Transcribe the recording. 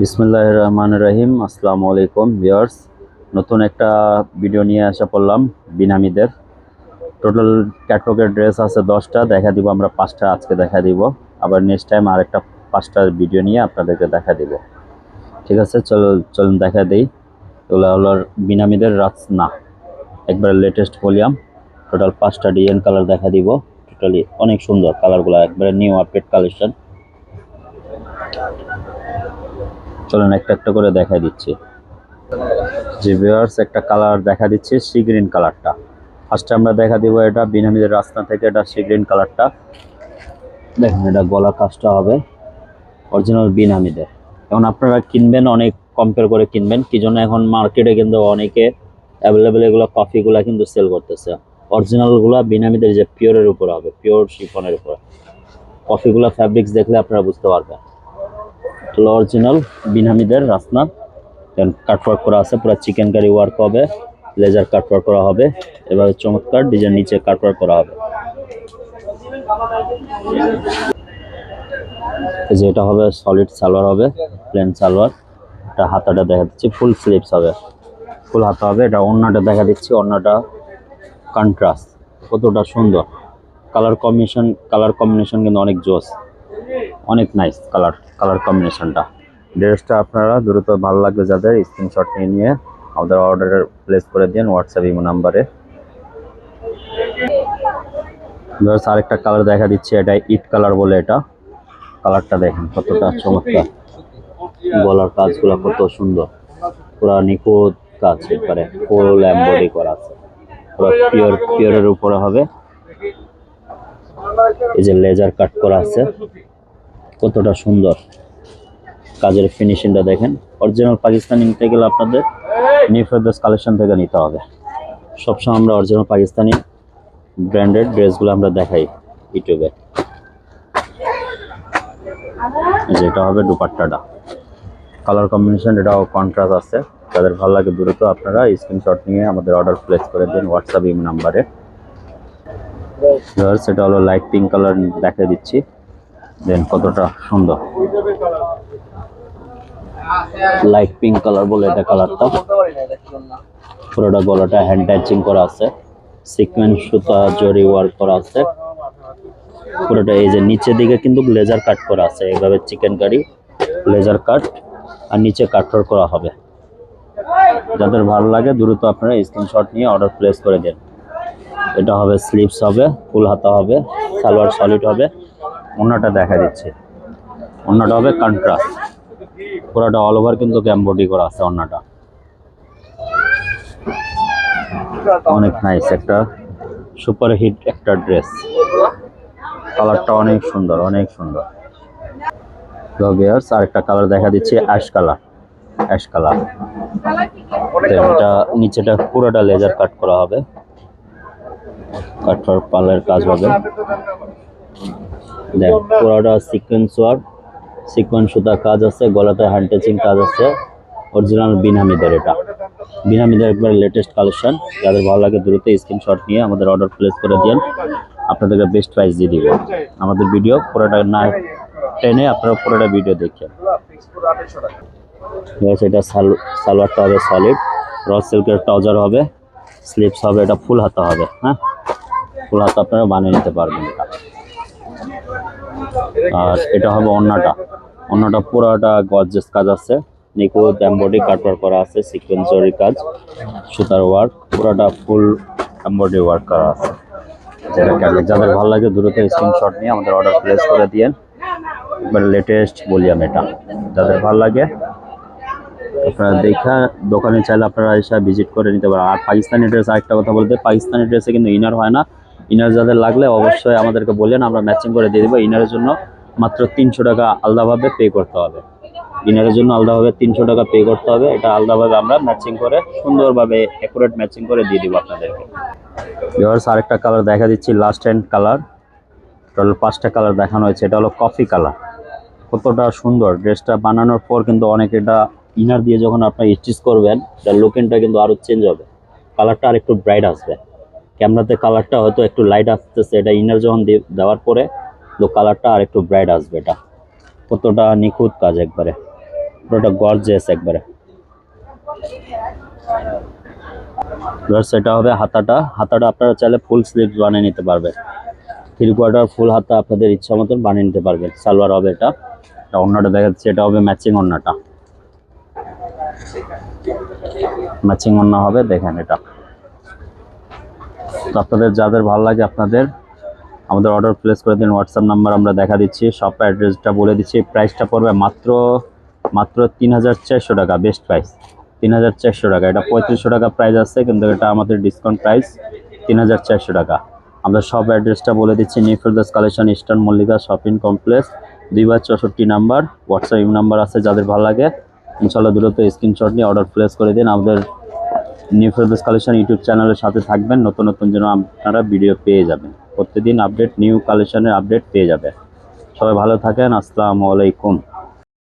বিসমুল্লাহ রহমান রহিম আসসালামু আলাইকুম ভিউয়ার্স। নতুন একটা ভিডিও নিয়ে আসা পড়লাম বিনামিদের। টোটাল ক্যাটলগের ড্রেস আছে দশটা, দেখা দিব আমরা পাঁচটা, আজকে দেখা দিব। আবার নেক্সট টাইম আরেকটা পাঁচটার ভিডিও নিয়ে আপনাদেরকে দেখা দিব। ঠিক আছে, চল চলুন দেখা দিই। এগুলো হলো বিনামীদের রাসনা একবার লেটেস্ট ভলিউম টোটাল পাঁচটা ডিজাইন কালার দেখা দিব। টোটালি অনেক সুন্দর কালারগুলো একবারে নিউ আপডেট কালেকশন চলুন একটা একটা করে দেখা দিচ্ছি। যে ভিউয়ার্স একটা কালার দেখা দিচ্ছে সি গ্রিন কালারটা ফার্স্টে আমরা দেখা দিব এটা, বিনামিদের রাস্তা থেকে এটা সি গ্রিন কালারটা দেখুন, এটা গলা কাজটা হবে। অরিজিনাল বিনামিদের। এখন আপনারা কিনবেন, অনেক কম্পেয়ার করে কিনবেন। কি জন্য এখন মার্কেটে কিন্তু অনেকে অ্যাভেলেবেল এগুলো কফিগুলো কিন্তু সেল করতেছে। অরিজিনালগুলো বিনামিদের যে পিওরের উপর হবে পিওর শিফনের উপর। কফিগুলো ফ্যাব্রিক্স দেখলে আপনারা বুঝতে পারবেন। হলো অরিজিনাল বিনামীদের রাসনা দেন কাটওয়ার্ক করা আছে, পুরো চিকেন কারি ওয়ার্ক হবে লেজার কাটওয়ার্ক করা হবে, এভাবে চমৎকার ডিজাইন নিচে কাটওয়ার্ক করা হবে। এই যে এটা হবে সলিড সালোয়ার হবে প্লেন সালোয়ার। এটা হাতাটা দেখা দিচ্ছি ফুল স্লিভস হবে। ফুল হাতা হবে, এটা অন্যটা দেখা দিচ্ছি অন্যটা কন্ট্রাস্ট কতটা সুন্দর। কালার কম্বিনেশন কালার কম্বিনেশন কিন্তু অনেক জোস। অনেক নাইস কালার কালার কম্বিনেশনটা। ড্রেসটা আপনারা দ্রুত ভালো লাগবে যাদের স্ক্রিনশট নিয়ে নিয়ে আমাদের অর্ডারের প্লেস করে দিন হোয়াটসঅ্যাপ ইমো নাম্বারে ধরো আরেকটা কালার দেখা দিচ্ছে, এটা ইট কালার বলে এটা। কালারটা দেখেন কতটা চমৎকার। গলার কাজগুলো কত সুন্দর। পুরা নিখুঁত কাজ একবারে ফুল এমবডি করা আছে। পুরো পিওর পিওরের উপরে হবে। এই যে লেজার কাট করা আছে। কতটা সুন্দর কাজের ফিনিশিংটা দেখেন। অরিজিনাল পাকিস্তানি নিতে গেলে আপনাদের নিউ ফেরদোস কালেকশন থেকে নিতে হবে। সবসময় আমরা অরিজিনাল পাকিস্তানি ব্র্যান্ডেড ড্রেসগুলো আমরা দেখাই ইউটিউবে। যেটা হবে দুপাট্টাটা। কালার কম্বিনেশন এটাও কন্ট্রাস্ট আছে। যাদের ভালো লাগে দ্রুত আপনারা স্ক্রিনশট নিয়ে আমাদের অর্ডার প্লেস করে দিন হোয়াটসঅ্যাপ ইম নাম্বারে সেটা হলো লাইট পিঙ্ক কালার দেখা দিচ্ছি। দেন কতটা সুন্দর। লাইট পিঙ্ক কালার বলে এটা কালারটা পুরোটা গলাটা হ্যান্ড টাচিং করা আছে। সিকোয়েন্স সুতা জরি ওয়ার্ক করা আছে। পুরোটা এই যে নিচের দিকে কিন্তু লেজার কাট করা আছে। এইভাবে চিকেন কারি লেজার কাট আর নিচে কাটর করা হবে। যাদের ভালো লাগে দ্রুত আপনারা স্ক্রিনশট নিয়ে অর্ডার প্লেস করে দেন। এটা হবে স্লিপস হবে, ফুল হাতা হবে, সালোয়ার সলিড হবে। অন্যটা দেখা দিচ্ছে অন্যটা হবে কন্ট্রাস্ট পুরোটা অল ওভার কিন্তু ক্যাম্বোডি করা আছে অন্যটা। অনেক নাইস একটা সুপার হিট একটা ড্রেস কালারটা অনেক সুন্দর অনেক সুন্দর। ভিউয়ার্স আরেকটা কালার দেখা দিচ্ছে অ্যাশ কালার অ্যাশ কালার এটা নিচেটা পুরোটা লেজার কাট করা হবে। কাঠর পালের কাজ হবে। দেখ পুরোটা সিকোয়েন্স ওয়ার্ক সিকোয়েন্স সুতা কাজ আছে গলাতে হ্যান্ড টাচিং কাজ আছে। অরিজিনাল বিনামিদের এটা। বিনামিদের একবার লেটেস্ট কালেকশন যাদের ভালো লাগে দ্রুত স্ক্রিনশট নিয়ে আমাদের অর্ডার প্লেস করে দিন আপনাদেরকে বেস্ট প্রাইস দিয়ে দিব। আমাদের ভিডিও পুরোটা না টেনে আপনারা পুরোটা ভিডিও দেখেন। এটা সাল- সালোয়ারটা হবে সলিড র সিল্কের ট্রাউজার হবে। স্লিপস হবে এটা ফুল হাতা হবে হ্যাঁ? ফুল হাতা আপনারা বানিয়ে নিতে পারবেন এটা। আর এটা হবে অন্যটা। অন্যটা পুরোটা গর্জেস কাজ আছে। নিখুঁত এমবডি কাটওয়ার্ক করা আছে সিকোয়েন্সরি কাজ, সুতার ওয়ার্ক পুরোটা ফুল এমবডি ওয়ার্ক করা আছে। যাদের ভালো লাগে দ্রুত স্ক্রিনশট নিয়ে আমাদের অর্ডার প্লেস করে দিয়েন একবার লেটেস্ট বলিয়াম এটা। যাদের ভালো লাগে, আপনারা দেখা দোকানে চাইলে আপনারা এসে ভিজিট করে নিতে পারেন। আর পাকিস্তানি ড্রেস আরেকটা কথা বলতে, পাকিস্তানি ড্রেসে কিন্তু ইনার হয় না। ইনার যাদের লাগলে অবশ্যই আমাদেরকে বললেন আমরা ম্যাচিং করে দিয়ে দেবো। ইনারের জন্য মাত্র তিনশো টাকা আলাদাভাবে পে করতে হবে। ইনারের জন্য আলাদাভাবে তিনশো টাকা পে করতে হবে। এটা আলাদাভাবে আমরা ম্যাচিং করে, সুন্দরভাবে অ্যাকুরেট ম্যাচিং করে দিয়ে দিব আপনাদেরকে। ভিউয়ার্স আরেকটা কালার দেখা দিচ্ছি লাস্ট হ্যান্ড কালার টোটাল পাঁচটা কালার দেখানো হয়েছে, এটা হলো কফি কালার কতটা সুন্দর। ড্রেসটা বানানোর পর কিন্তু অনেক এটা ইনার দিয়ে যখন আপনি স্টিচ করবেন এটার লুকিংটা কিন্তু আরও চেঞ্জ হবে। কালারটা আর একটু ব্রাইট আসবে। ক্যামেরাতে কালারটা হয়তো একটু লাইট আসতেছে, এটা ইনার যখন দেওয়ার পরে, তো কালারটা আর একটু ব্রাইট আসবে এটা। কতটা নিখুঁত কাজ একবারে। পুরোটা গর্জিয়াস একবারে। সেটা হবে হাতাটা। হাতাটা আপনারা চাইলে ফুল স্লিভ বানিয়ে নিতে পারবেন থ্রি কোয়ার্টার ফুল হাতা আপনাদের ইচ্ছা মতন বানিয়ে নিতে পারবেন। সালোয়ার হবে এটা। অন্যটা দেখা যাচ্ছে এটা হবে ম্যাচিং অন্যটা ম্যাচিং অন্য হবে, দেখেন এটা। তো আপনাদের যাদের ভালো লাগে আপনাদের, আমাদের অর্ডার প্লেস করে দিন হোয়াটসঅ্যাপ নাম্বার আমরা দেখা দিচ্ছি শপ অ্যাড্রেসটা বলে দিচ্ছি প্রাইসটা পড়বে মাত্র মাত্র তিন হাজার চারশো টাকা বেস্ট প্রাইস তিন হাজার চারশো টাকা, এটা পঁয়ত্রিশশো টাকা প্রাইস আছে, কিন্তু এটা আমাদের ডিসকাউন্ট প্রাইস তিন হাজার চারশো টাকা। আমরা সব অ্যাড্রেসটা বলে দিচ্ছি new collection eastern Mallika shopping complex দুই বার চৌষট্টি নাম্বার হোয়াটসঅ্যাপ নাম্বার আছে, যাদের ভালো লাগে ইনশাল্লাহ দ্রুত স্ক্রিনশট নিয়ে অর্ডার প্লেস করে দিন, আমাদের নিউ ফেরদোস কালেকশন ইউটিউব চ্যানেলের সাথে থাকবেন। নতুন নতুন যেন আপনারা ভিডিও পেয়ে যাবেন। প্রত্যেকদিন আপডেট নিউ কালেকশনের আপডেট পেয়ে যাবেন। সবাই ভালো থাকেন। আসসালামু আলাইকুম।